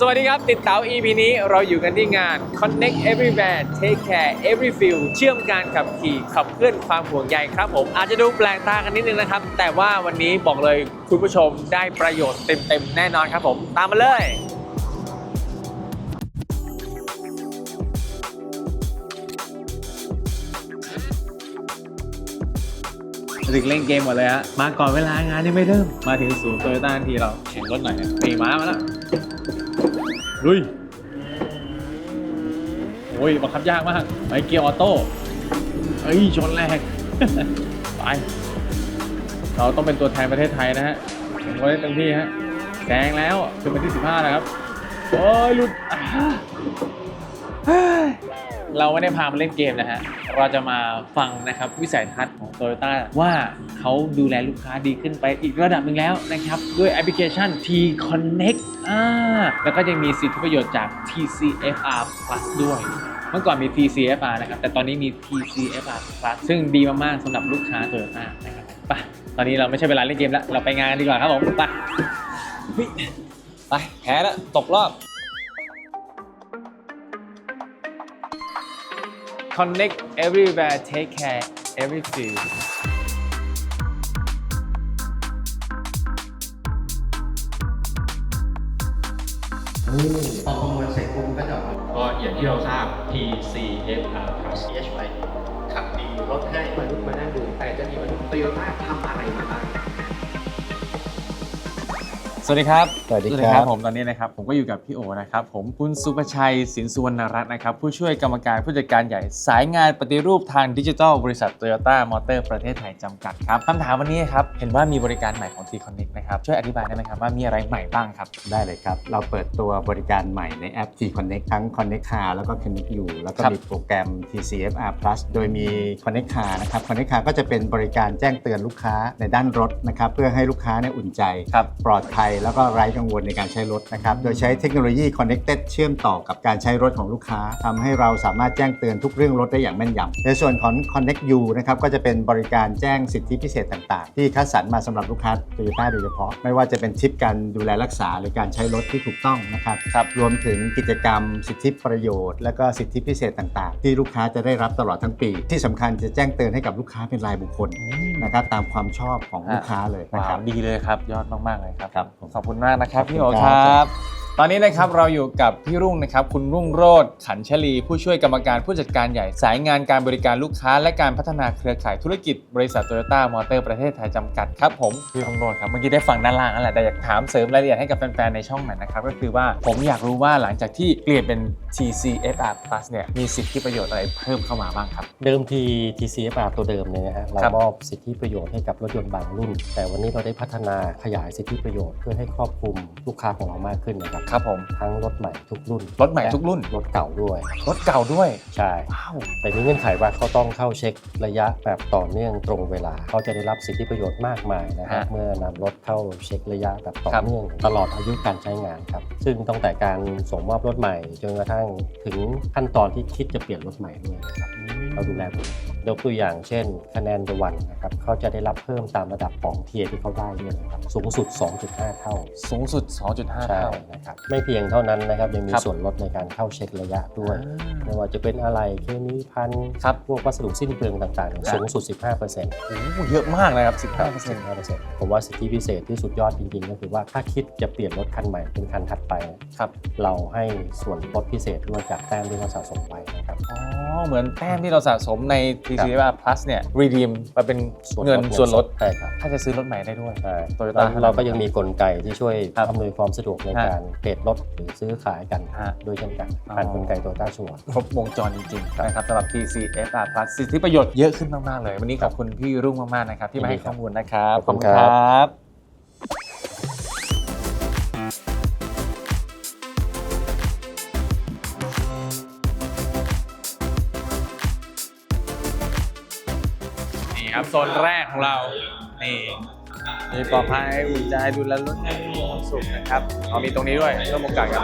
สวัสดีครับ ติดเต๋า EP นี้เราอยู่กันที่งาน Connect Everywhere Take Care Every Feel เชื่อมการขับขี่ขับเคลื่อนความห่วงใยครับผมอาจจะดูแปลกตากันนิดนึงนะครับ แต่ว่าวันนี้บอกเลยคุณผู้ชมได้ประโยชน์เต็มๆแน่นอนครับผม ตามมาเลยถึงเล่นเกมหมดเลยฮะ มาก่อนเวลางานยังไม่เริ่ม มาถึงศูนย์โตโยต้าทีเราแข่งรถหน่อยนะนี่มามาแล้ว ลุยโอ้ยบังคับยากมากไปเกียร์ออโต้เอ้ยชนแรกไปเราต้องเป็นตัวแทนประเทศไทยนะฮะแข่งรถได้เต็มที่ฮะแซงแล้วขึ้นมาที่ 15แล้วครับโอ้ยหลุดอ่า เราไม่ได้พามาเล่นเกมนะฮะ เราจะมาฟังนะครับวิสัยทัศน์ของ t o y ยต้ว่าเขาดูแลลูกค้าดีขึ้นไปอีกระดับหนึ่งแล้วนะครับ ด้วยแอปพลิเคชัน T Connect อ่าแล้วก็ยังมีสิทธิประโยชน์จาก TCFR Plus ด้วยเมื่อก่อนมี TCFR นะครับ แต่ตอนนี้มี TCFR Plus ซึ่งดีมาก ๆสำหรับลูกค้า Toyota นะครับไปตอนนี้เราไม่ใช่เวลาเล่นเกมแล้ว เราไปงานดีกว่าครับผมไปไปแพ้แล้วตกรอบ Connect everywhere take care every field พอประมวลเสร็จปุ๊บมันก็จะออกมาก็อย่างที่เราทราบ TCFR Plus CH ไว้ขับดีรถให้มนุษย์มานั่งดูแต่จะมีมนุษย์โตโยต้าทำอะไรมาบ้าง สวัสดีครับ สวัสดีครับผมตอนนี้นะครับผมก็อยู่กับพี่โอนะครับผมคุณสุประชัยสินสุวรรณรัตน์นะครับผู้ช่วยกรรมการผู้จัดการใหญ่สายงานปฏิรูปทางดิจิทัลบริษัท Toyota Motor ประเทศไทยจำกัดครับคำถามวันนี้ครับเห็นว่ามีบริการใหม่ของ T Connect นะครับช่วยอธิบายได้ไหมครับว่ามีอะไรใหม่บ้างครับ ได้เลยครับ เราเปิดตัวบริการใหม่ในแอป T Connect ทั้ง Connect Car แล้วก็ Connect U แล้วก็ครับมีโปรแกรม TCFR Plus โดยมี Connect Car นะครับ Connect Car ก็จะเป็นบริการแจ้งเตือนลูกค้าในด้านรถนะครับเพื่อให้ลูกค้าเนี่ยอุ่นใจครับปลอดภัยแล้วก็ไร้กังวลในการใช้รถนะครับ โดยใช้เทคโนโลยี Connected เชื่อมต่อกับการใช้รถของลูกค้าทำให้เราสามารถแจ้งเตือนทุกเรื่องรถได้อย่างแม่นยำในส่วนของ Connect U นะครับก็จะเป็นบริการแจ้งสิทธิพิเศษต่างๆ ที่คัดสรรมาสำหรับลูกค้า Toyota โดยเฉพาะ ไม่ว่าจะเป็นทิปการดูแลรักษาหรือการใช้รถที่ถูกต้องนะครับครับรวมถึงกิจกรรม สิทธิประโยชน์ และก็สิทธิพิเศษต่างๆ ที่ลูกค้าจะได้รับตลอดทั้งปี ที่สำคัญจะแจ้งเตือนให้กับลูกค้าเป็นรายบุคคลนะครับตามความชอบของลูกค้าเลยนะว้าครัวบดีเลยครับ ยอดมาก ๆ เลยครับครับขอบคุณมากนะครับพี่โอครับ ตอนนี้นะครับเราอยู่กับพี่รุ่งนะครับคุณรุ่งโรธขันชลี ผู้ช่วยกรรมการผู้จัดการใหญ่ สายงานการบริการลูกค้า และการพัฒนาเครือข่ายธุรกิจบริษัทโตโยต้ามอเตอร์ประเทศไทยจำกัดครับผมพี่รุ่งโรธครับเมื่อกี้ได้ฟังด้านล่างนั่นแหละแต่อยากถามเสริมรายละเอียดให้กับแฟนๆในช่องหน่อยนะครับก็คือว่าผมอยากรู้ว่าหลังจากที่เปลี่ยนเป็น TCFR Plus เนี่ยมีสิทธิประโยชน์อะไรเพิ่มเข้ามาบ้างครับเดิมที TCFR ตัวเดิมเนี่ยนะฮะเราครับมอบสิทธิประโยชน์ให้กับรถยนต์บางรุ่น แต่วันนี้เราได้พัฒนาขยายสิทธิประโยชน์เพื่อให้ครอบคลุมลูกค้าของเรามากขึ้นนะครับครับผม ทั้งรถใหม่ทุกรุ่นรถใหม่ทุกรุ่น และรถเก่าด้วย รถเก่าด้วย ใช่ ว้าว แต่มีเงื่อนไขว่าเขาต้องเข้าเช็คระยะแบบต่อเนื่องตรงเวลา เขาจะได้รับสิทธิประโยชน์มากมายนะครับ ฮะเมื่อนำรถเข้าเช็คระยะแบบต่อครับ เนื่อง ตลอดอายุการใช้งานครับ ซึ่งตั้งแต่การส่งมอบรถใหม่จนกระทั่งถึงขั้นตอนที่คิดจะเปลี่ยนรถใหม่ด้วยนะครับเราดูแลหมดยกตัวอย่างเช่น คะแนนเดวันนะครับเขาจะได้รับเพิ่มตามระดับของเทียที่เขาได้ด้วยนะครับสูงสุด 2.5 เท่าสูงสุด 2.5 ใช่เท่า นะครับไม่เพียงเท่านั้นนะครับยังมีครับส่วนลดในการเข้าเช็คระยะด้วยอ่าไม่ว่าจะเป็นอะไรเคมีพันครับพวกวัสดุสิ้นเปลืองต่างๆเนี่ยครับ สูงสุด 15%เปอร์เซ็นต์โอ้โหเยอะมากเลยครับครับ 15% 15%ผมว่าสิทธิพิเศษที่สุดยอดจริงๆ ก็คือว่าถ้าคิดจะเปลี่ยนรถคันใหม่เป็นคันถัดไปเนี่ยครับเราให้ส่วนลดพิเศษด้วยจากแต้มที่เราสะสมไว้นะครับ อ๋อเหมือนแต้มที่เราสะสมใน TCR Plus เนี่ย redeem มาเป็นส่วนลดเงินส่วนลดใช่ครับถ้าจะซื้อรถใหม่ได้ด้วยใช่ Toyota แล้วเราก็ยังมีกลไกที่ช่วยครับอำนวยความสะดวกในฮะการเทรดรถหรือซื้อขายกันฮะด้วยเช่นกันอ๋อผ่านกลไกโตต้าชัวร์ครบวงจรจริงๆนะครับสำหรับ TCR Plus สิทธิประโยชน์เยอะขึ้นมากๆเลย วันนี้ขอบคุณพี่รุ่งมากๆนะครับที่มาให้ข้อมูลนะครับขอบคุณครับบ ครับโซนแรกของเรา นี่ มีปลอดภัยอุ่นใจดูแลรถมีความสุขนะครับเอามีตรงนี้ด้วยเพิ่มโอกาสกัน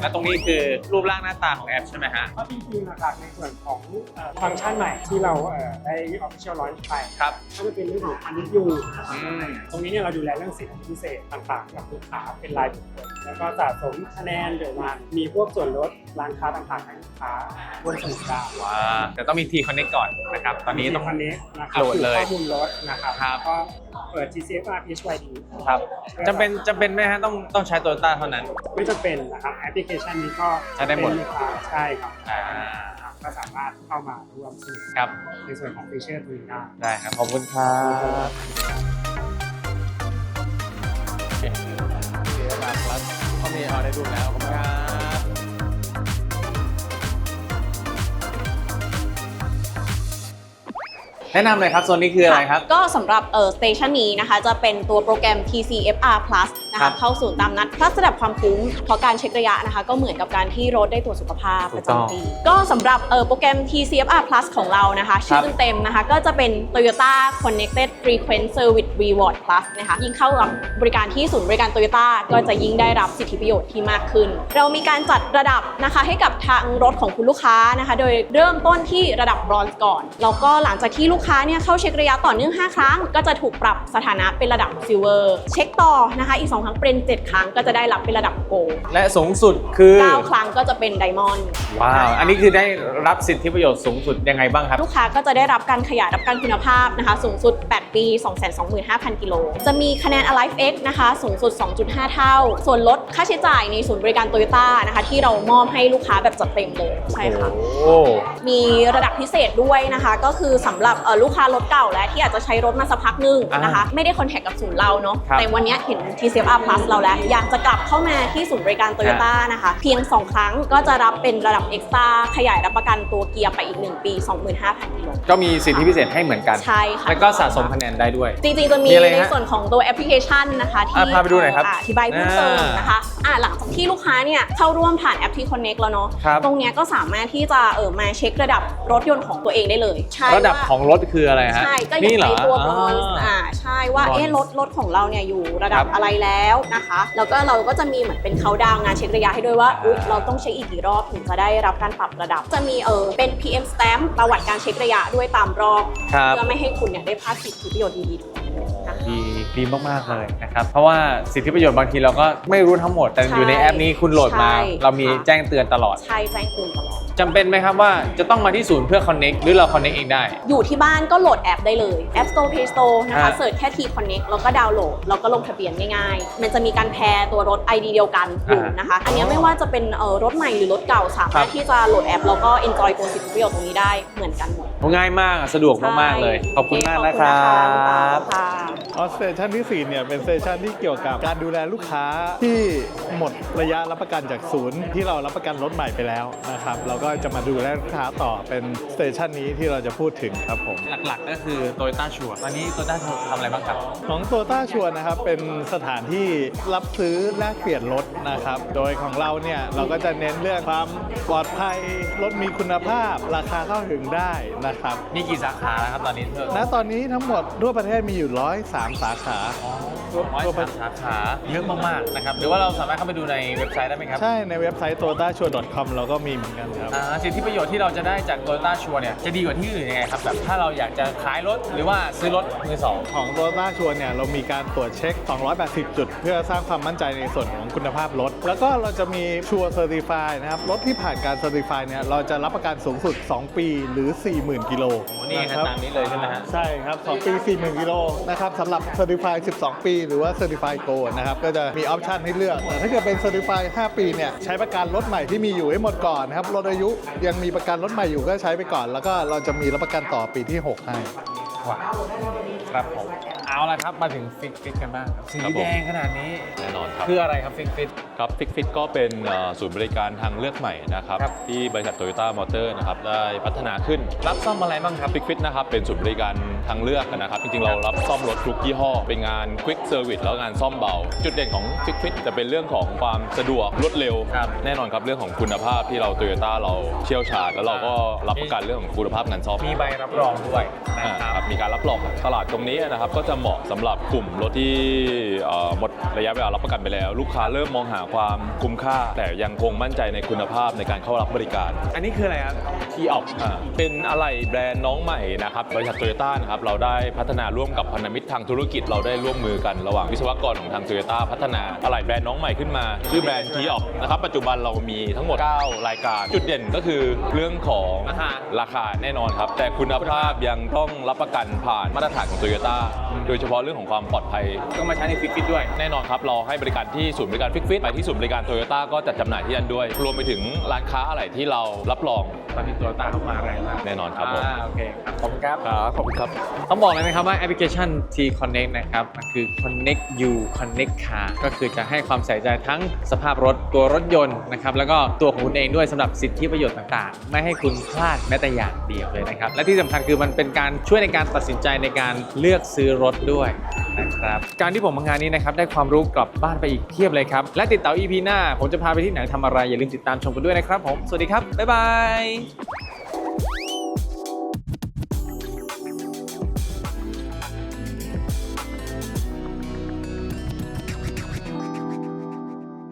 และตรงนี้คือรูปร่างหน้าตาของแอปใช่ไหมฮะ ก็จริงๆหลักๆในส่วนของเอ่อฟังก์ชันใหม่ที่เราเอ่อได้ official launch ไปครับ ก็จะเป็นเรื่องของอันนี้ยูอืม ตรงนี้เนี่ยเราดูแลเรื่องสิทธิพิเศษต่างๆ กับลูกค้าเป็นรายบุคคลแล้วก็สะสมคะแนนหรือว่ามีพวกส่วนลดร้านค้าต่างๆให้ลูกค้าบนสมุดดาวว้าแต่ต้องมี T Connect ก่อนนะครับ ตอนนี้ต้องคันนี้นะครับโหลดเลยคือข้อมูลรถนะครับครับ ก็เปิด GCFR PHYD ครับจำเป็นจำเป็นไหมฮะต้องต้องใช้โตโยต้าเท่านั้น ไม่จำเป็นนะครับแอปพลิเคชันนี้ก็ใช้ได้หมด เป็นลูกค้าใช่ครับอ่า ก็สามารถเข้ามาร่วมสนุกครับ ในส่วนของฟีเจอร์ตรงนี้ได้ ได้ครับ ขอบคุณครับโอเคเดี๋ยวมาครับเขามีเอาได้ดูแล้ว ขอบคุณครับแนะนำเลยครับโซนนี้คืออะไรครับ ก็สำหรับเออสเตชันนี้นะคะ จะเป็นตัวโปรแกรม TCFR Plus นะครัคะบ เข้าสู่ตามนัด plus ระดับความคุ้มเพราะการเช็คระยะนะคะ ก็เหมือนกับการที่รถได้ตรวจสุขภาพถูปกระต้องจำปี ก็สำหรับเออโปรแกรม TCFR Plus ของเรานะคะ ชื่อเต็มๆนะคะ ก็จะเป็น Toyota Connected Frequent Service Reward Plus นะคะ ยิ่งเข้ารับบริการที่ศูนย์บริการ Toyota ก็จะยิ่งได้รับสิทธิประโยชน์ที่มากขึ้น เรามีการจัดระดับนะคะให้กับทางรถของคุณลูกค้านะคะ โดยเริ่มต้นที่ระดับบรอนซ์ก่อน แล้วก็หลังจากที่ลูกค้าเนี่ยเข้าเช็คระยะต่อเนื่อง 5 ครั้ง ก็จะถูกปรับสถานะเป็นระดับซิลเวอร์ เช็คต่อนะคะอีก 2ครั้งเป็น7 ครั้งก็จะได้รับเป็นระดับโกลและสูงสุดคือ 9ครั้งก็จะเป็นไดมอนด์ ว้าว อันนี้คือได้รับสิทธิประโยชน์สูงสุดยังไงบ้างครับ ลูกค้าก็จะได้รับการขยายรับการคุณภาพนะคะ สูงสุด 8 ปี 225,000 กิโล จะมีคะแนน Alive X นะคะ สูงสุด 2.5 เท่า ส่วนลดค่าใช้จ่ายในศูนย์บริการโตโยต้านะคะ ที่เรามอบให้ลูกค้าแบบจัดเต็มเลยใช่ค่ะ โอ้ มีระดับพิเศษด้วยนะคะ ก็คือสำหรับเอ่อลูกค้ารถเก่าและที่อาจจะใช้รถมาสักพักหนึงนะคะ ไม่ได้คอนแทคกับศูนย์เราเนาะ ครับ แต่วันนี้เห็น TCFR Plus เราแล้ว อยากจะกลับเข้ามาที่ศูนย์บริการโตโยต้านะคะ เพียง 2 ครั้งก็จะรับเป็นระดับ Extra ขยายรับประกันตัวเกียร์ไปอีก 1 ปี 25,000กิโลก็มีสิทธิพิเศษให้เหมือนกัน ใช่ค่ะ แล้วก็สะสมคะแนนได้ด้วย จริงๆ จะมีมีอะไรฮะในส่วนของตัวแอปพลิเคชันนะคะ ที่อะพาไปดูหน่อยครับอธิบายเพิ่มเติมอ่านนะคะอะหลังจากที่ลูกค้าเนี่ยเข้าร่วมผ่านแอปที่ Connect แล้วเนาะครับตรงเนี้ยก็สามารถที่จะเออมาเช็คระดับรถยนต์ของตัวเองได้เลยใช่ระดับว่าของรถคืออะไรฮะใช่ก็อนี่ย่างเหรในอตัวบรอนซ์อ่าอ่าใช่ว่า Bronze เอ๊ะรถรถของเราเนี่ยอยู่ระดับครับอะไรแล้วนะคะ แล้วก็เราก็จะมีเหมือนเป็นเขาดาวงานเช็คระยะให้ด้วยว่าอุ๊ยเราต้องเช็คอีกกี่รอบถึงจะได้รับการปรับระดับ จะมีเออเป็น PM stamp ประวัติการเช็คระยะด้วยตามรอบ ครับ เพื่อไม่ให้คุณเนี่ยได้พลาดสิทธิประโยชน์ดีๆนะคะ ดีดีมากๆเลยนะครับ เพราะว่าสิทธิประโยชน์บางทีเราก็ไม่รู้ทั้งหมด แต่ใช่อยู่ในแอปนี้คุณโหลดมา ใช่เรามีค่ะ แจ้งเตือนตลอดใช่แจ้งเตือนตลอด จำเป็นไหมครับว่าจะต้องมาที่ศูนย์เพื่อ connect หรือเรา connect เองได้ อยู่ที่บ้านก็โหลดแอปได้เลย App Store Play Store นะคะอ่าเสิร์ชแค่ T Connect แล้วก็ดาวน์โหลด แล้วก็ลงทะเบียนง่ายๆ มันจะมีการแพร์ตัวรถ ID เดียวกันอยู่อ่านนะคะ อันเนี้ยไม่ว่าจะเป็นเอ่อรถใหม่หรือรถเก่าสาครัมารบถที่จะโหลดแอป แล้วก็ enjoy ตัวสิทธิประโยชน์ตรงนี้ได้เหมือนกันหมดง่ายมาก สะดวกมากๆเลยขอบคุณมากนะครัขอบคุณนะคะบค่ะออ สเตชันที่ 4 เนี่ย เป็นสเตชันที่เกี่ยวกับการดูแลลูกค้าที่หมดระยะรับประกันจากศูนย์ ที่เรารับประกันรถใหม่ไปแล้วนะครับเราก็จะมาดูแลลูกค้าต่อเป็นสเตชันนี้ที่เราจะพูดถึงครับผม หลักๆ ก็คือ Toyota Sure ตอนนี้ Toyota Sure ทำอะไรบ้างครับของตัวต้าชวนนะครับเป็นสถานที่รับซื้อแลกเปลี่ยนรถนะครับโดยของเราเนี่ยเราก็จะเน้นเรื่องความปลอดภัยรถมีคุณภาพ ราคาเข้าถึงได้นะครับมีกี่สาขาแล้วครับตอนนี้เธอณตอนนี้ทั้งหมดทั่วประเทศมีอยู่103สาขา ร้อยสามสาขาเยอะมากๆนะครับหรือว่าเราสามารถเข้าไปดูในเว็บไซต์ได้ไหมครับ ใช่ในเว็บไซต์ toyotasure.com เราก็มีเหมือนกันครับอ่าสิทธิประโยชน์ที่เราจะได้จาก Toyota Sure เนี่ยจะดีกว่าที่อื่นยังไงครับแบบถ้าเราอยากจะขายรถหรือว่าซื้อรถมือสองของโ o ต้าชัวเนี่ยเรามีการตรวจเช็ค 280 จุด เพื่อสร้างความมั่นใจในส่วนของคุณภาพรถ แล้วก็เราจะมีชัวร์เซอร์ติฟายนะครับรถที่ผ่านการเซอร์ติฟายเนี่ยเราจะรับประกันสูงสุด 2 ปีหรือ 40,000 กิโลนี่นะฮะตามนี้เลยใช่ไหมฮะใช่ครับ2ปี 40,000 กิโลนะครับสำหรับเซอร์ติฟาย 12 ปีหรือว่าเซอร์ติฟายโกนะครับ ก็จะมีออปชันให้เลือกแต่ถ้าเกิดเป็นเซอร์ติฟาย5ปีเนี่ยใช้ประกันรถใหม่ที่มีอยู่ให้หมดก่อนนะครับรถอายุยังมีประกันรถใหม่อยู่ก็ใช้ไปก่อน แล้วก็เราจะมีรับประกันต่อปีที่ 6 ให้ ครับผม เอาละครับมาถึงฟิกฟิตกันบ้างครับสีครับผม แดงขนาดนี้ แน่นอนครับคืออะไรครับฟิกฟิต ครับฟิกฟิตก็เป็นเอ่อศูนย์บริการทางเลือกใหม่นะครับครับ ที่บริษัทโตโยต้ามอเตอร์นะครับได้พัฒนาขึ้น รับซ่อมอะไรบ้างครับฟิกฟิตนะครับเป็นศูนย์บริการทางเลือกนะครับ จริงๆ เรารับซ่อมรถทุกยี่ห้อ เป็นงานควิกเซอร์วิสแล้วก็งานซ่อมเบา จุดเด่นของฟิกฟิตจะเป็นเรื่องของความสะดวกรวดเร็ว ครับแน่นอนครับเรื่องของคุณภาพที่เราโตโยต้าเราเชี่ยวชาญแล้วเราก็รับประกันเรื่องของคุณภาพงานซ่อม มีใบรับรองด้วยนะอ่าคครัรับบ มีการรับรองตลาดตรงนี้นะครับก็จะเหมาะสำหรับกลุ่มรถที่หมดระยะเวลารับประกันไปแล้ว ลูกค้าเริ่มมองหาความคุ้มค่า แต่ยังคงมั่นใจในคุณภาพในการเข้ารับบริการ อันนี้คืออะไรครับทีออกอ่าเป็นอะไหล่แบรนด์น้องใหม่นะครับบริษัทโตโยต้านะครับเราได้พัฒนาร่วมกับพันธมิตรทางธุรกิจเราได้ร่วมมือกันระหว่างวิศวกรของทางโตโยต้าพัฒนาอะไหล่แบรนด์น้องใหม่ขึ้นมาชื่อแบรนด์ทีออกนะครับปัจจุบันเรามีทั้งหมด 9 รายการ จุดเด่นก็คือเรื่องของราคาราคาแน่นอนครับแต่คุณภาพยังต้องรับประกันผ่านมาตรฐานของโตโยต้าโดยเฉพาะเรื่องของความปลอดภัยก็มาใช้ในฟิตฟิตด้วย แน่นอนครับ เราให้บริการที่ศูนย์บริการฟิกฟิตไปที่ศูนย์บริการโตโยต้าก็จัดจำหน่ายที่นั่นด้วย รวมไปถึงร้านค้าอะไรที่เรารับรอง ตอนนี้ตัวตาเข้ามาแรงมากแน่นอนครับผมอ่าโอเคครับขอบคุณครับครับขอบคุณครับ ต้องบอกเลยนะครับว่าแอปพลิเคชัน T Connect นะครับมันคือ Connect You Connect Car ก็คือจะให้ความใส่ใจทั้งสภาพรถตัวรถยนต์นะครับแล้วก็ตัวของคุณเองด้วยสำหรับสิทธิประโยชน์ต่างๆ ไม่ให้คุณพลาดแม้แต่อย่างเดียวเลยนะครับและที่สำคัญคือมันเป็นการช่วยในการตัดสินใจในการเลือกซื้อรถด้วยนะครับการที่ผมมางานนี้นะครับได้ความรู้กลับบ้านไปอีกเพียบเลยครับ และติดต่อ EP หน้า ผมจะพาไปที่ไหนทำอะไร อย่าลืมติดตามชมกันด้วยนะครับผม สวัสดีครับ บ๊ายบาย